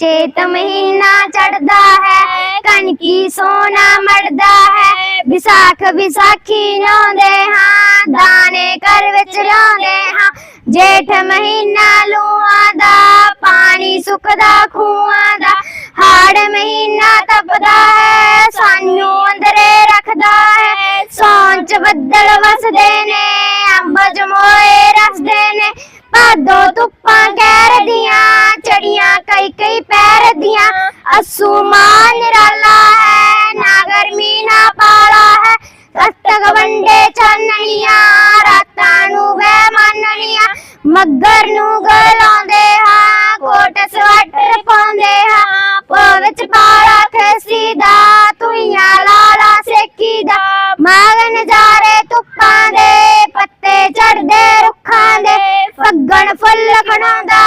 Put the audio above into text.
ਚੇਤ ਮਹੀਨਾ ਚੜਦਾ ਹੈ ਕਣਕੀ ਸੋਨਾ ਮੜਦਾ ਹੈ ਵਿਸਾਖ ਵਿਸਾਖੀ ਲਾਉਂਦੇ ਹਾਂ ਦਾਣੇ ਘਰ ਵਿੱਚ ਲਾਉਂਦੇ ਹਾਂ ਜੇਠ ਮਹੀਨਾ ਲੂਆਂ ਦਾ ਪਾਣੀ ਸੁੱਕਦਾ ਖੂਹਾਂ ਦਾ ਹਾੜ ਮਹੀਨਾ ਤਪਦਾ ਹੈ ਸਾਨੂੰ ਅੰਦਰੇ ਰੱਖਦਾ ਹੈ ਸੌਣ ਚ ਬੱਦਲ ਵਸਦੇ ਨੇ ਕਈ ਕਈ ਪੈਰ ਦੀਆਂ ਅਸੂ ਮਾਂ ਹੈ ਨਾ ਗਰਮੀ ਨਾ ਪਾਲਾ ਹੈ। ਕਸਤਕ ਵੰਡੇ ਚਾਨਣੀਆਂ, ਰਾਤਾਂ ਨੂੰ ਵੈ ਮਾਨਣੀਆਂ। ਮੱਗਰ ਨੂੰ ਗਲਾਉਂਦੇ ਹਾਂ, ਕੋਟ ਸਵੈਟਰ ਪਾਉਂਦੇ ਹਾਂ। ਪੋ ਪਾਲਾ ਖੇਸੀ ਦਾ ਤੁਈਆਂ ਲਾਲਾ ਸੇਕੀ ਦਾ ਮਾਗ ਨਜ਼ਾਰੇ ਧੁੱਪਾਂ ਦੇ, ਪੱਤੇ ਝੜਦੇ ਰੁੱਖਾਂ ਦੇ। ਫੱਗਣ ਫੁੱਲ ਖਣਾਉਂਦਾ